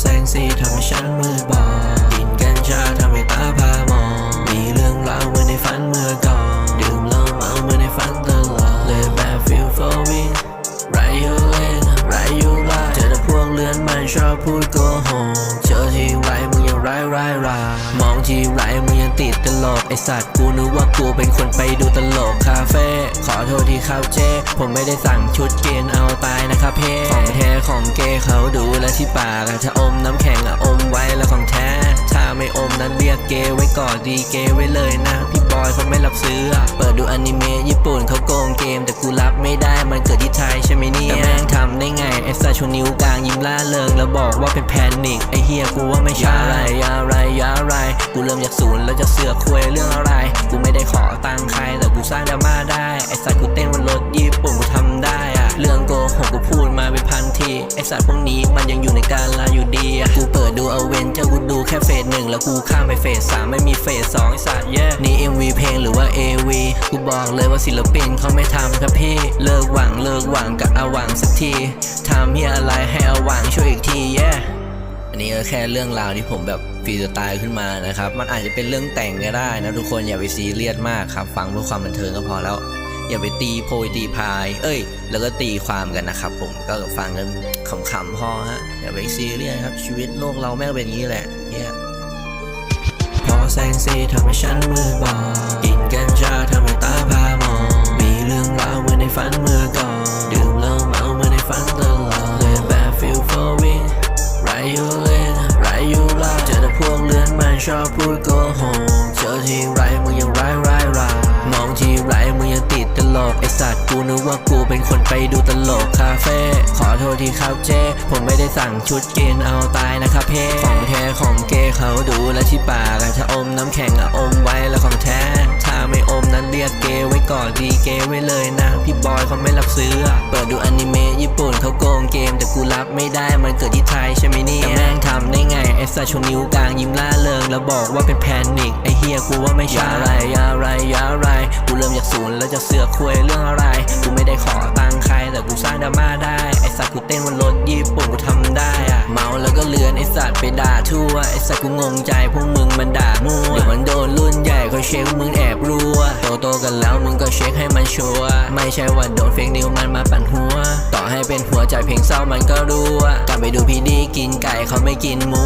แสงสีทำให้ฉันมืดบอดกินกัญชาทำให้ตาพามอง มีเรื่องราวเหมือนในฝันเมื่อก่อน ดื่มเหล้าเมาเหมือนในฝันตลอดเลยแบบ feel for me ไรอยู่เล่นไรอยู่ไล่เจอแต่พวกเลือนมันชอบพูดโกหกเจอทีไร ร้ายร้ายรามองทีไรมึงยังติดตลกไอสัตว์กูนึกว่ากูเป็นคนไปดูตลกคาเฟ่ขอโทษที่ครับเจ้ผมไม่ได้สั่งชุดเกณฑ์เอาตายนะครับเพ่ของแท้ของเกเขาดูแลที่ปากถ้าอมน้ำแข็งอะอมไว้แล้วของแท้ถ้าไม่อมนั้นเรียกเกไว้ก่อนดีเกไว้เลยนะพี่บอยเขาไม่รับซื้อ เปิดดูอนิเมะญี่ปุ่นเขาโกงเกม แต่กูรับไม่ได้มันเกิดที่ไทยใช่ไหมเนี่ย แต่แม่งทำไอ้สัตว์ชูนิ้วกลางยิ้มล่าเริงแล้วบอกว่าเป็นแพนิกไอ้เฮียกูว่าไม่ใช่อะไรอะไรอะไร กูเริ่มจากศูนย์แล้วจะเสือกคุยเรื่องอะไร กูไม่ได้ขอตังค์ใครแต่กูสร้างดราม่าได้ไอ้สัตว์กูเต้นบนรถญี่ปุ่นกูทำได้อะเรื่องโกหกกูพูดมาเป็นพันทีไอ้สัตว์พวกนี้มันยังอยู่ในการลาอยู่ดีอะกูเปิดดูเอาเวนเจอกูดูแค่เฟสหนึ่งแล้วกูข้ามไปเฟสสามไม่มีเฟสสองไอ้สัตว์เย่นี่ MV เพลงหรือว่า AV กูบอกเลยว่าศิลปินเขาไม่ทำครับพี่เลิกหวังเลิกหวังกับอาหวังสักที ทำเฮียอะไรให้อาวังช่วยอีกทีเย่อันนี้ก็แค่เรื่องราวที่ผมแบบฟรีสไตล์ขึ้นมานะครับ มันอาจจะเป็นเรื่องแต่งก็ได้นะทุกคนอย่าไปซีเรียสมากครับ ฟังเพื่อความบันเทิงก็พอแล้ว อย่าไปตีโพยตีพาย เอ้ย แล้วก็ตีความกันนะครับผมก็ฟังกันขำๆพอฮะอย่าไปซีเรียสครับชีวิตโลกเราแม่งเป็นอย่างนี้แหละเนี่ยพอแสงสีทำให้ฉันมืดบอดกินกัญชาทำให้ตาพา ชอบพูดโกหกเจอทีไรมึงยังร้ายร้ายรามองทีไรมึงยังติดตลกไอสัตว์กูนึกว่ากูเป็นคนไปดูตลกคาเฟ่ขอโทษทีครับเจ้ผมไม่ได้สั่งชุดเกณฑ์เอาตายนะครับเพ่ของแท้ของเกเขาดูแลวที่ปากถ้าอมน้ำแข็งอะอมไว้แล้วของแท้ ถ้าไม่อมนั้นเรียกเกไว้ก่อนดีเกไว้เลยนะ พี่บอยเขาไม่รับซื้อเปิดดูอนิเมะญี่ปุ่นเขาโกงเกมแต่กูรับไม่ได้มันเกิดที่ไทยใช่ไหมำได้ไงไอ้สัตว์ชูนิ้วกลางยิ้มล่าเริงแล้วบอกว่าเป็นแพนิกไอ้เฮียกูว่าไม่ใช่อะไรอะไรอะไรกูเริ่มจากศูนย์แล้วจะเสือกคุยเรื่องอะไรกูไม่ได้ขอตังค์ใครแต่กูสร้างดราม่าได้ไอ้สัตว์กูเต้นบนรถญี่ปุ่นกูทำได้อะเมาแล้วก็เลือนไอ้สัตว์ไปด่าทั่วไอ้สัตว์กูงงใจพวกมึงมันด่ามั่วเดี๋ยวมันโดนรุ่นใหญ่เขาเช็คมึงแอบรัวโตโตกันแล้วมึงก็เช็คให้มันชัวไม่ใช่ว่าโดนเฟกนิวมันมาปั่นหัว ต่อให้เป็นหัวใจเพลงเศร้ามันก็รู้อะกลับไปดู ไก่เขาไม่กินหมู